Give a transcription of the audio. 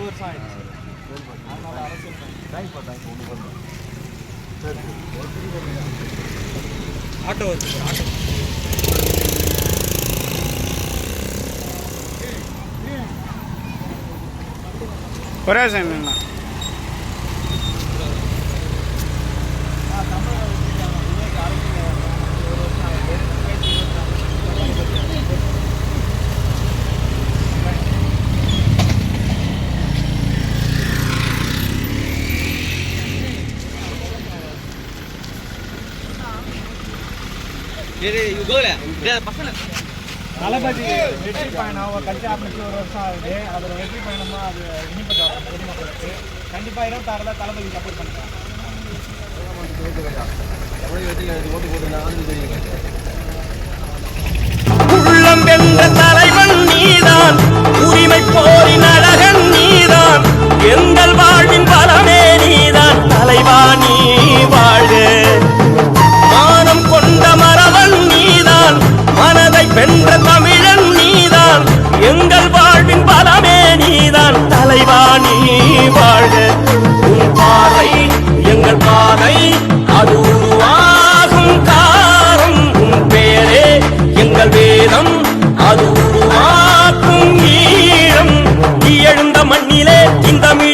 ஆறு வருஷம் ஆயிடுச்சு அதனால அரசியல் தேங்க்யூப்பா தேங்க்ஸ் ஒன்று பண்ணுறேன் சரி ஆட்டோ வருது ஆட்டோ ஒரே தளபதி வெற்றி பயணம் கட்சி ஆரம்பிச்சு ஒரு வருஷம் ஆகுது. அதில் வெற்றி பயணமாக அது இனிப்பட்டு பொதுமக்களுக்கு கண்டிப்பாக இருபத்தாறுல தளபதி சப்போர்ட் பண்ணுறாங்க உள்ளம் வென்ற தமிழன் நீதான். எங்கள் வாழ்வின் பலமே நீதான். தலைவா நீ வாழ்க. உன் பாதை எங்கள் பாதை அது உருவாகும் காரம். உன் பேரே எங்கள் வேதம் அது உருவாக்கும் ஈழம். எழுந்த மண்ணிலே இந்த மிழி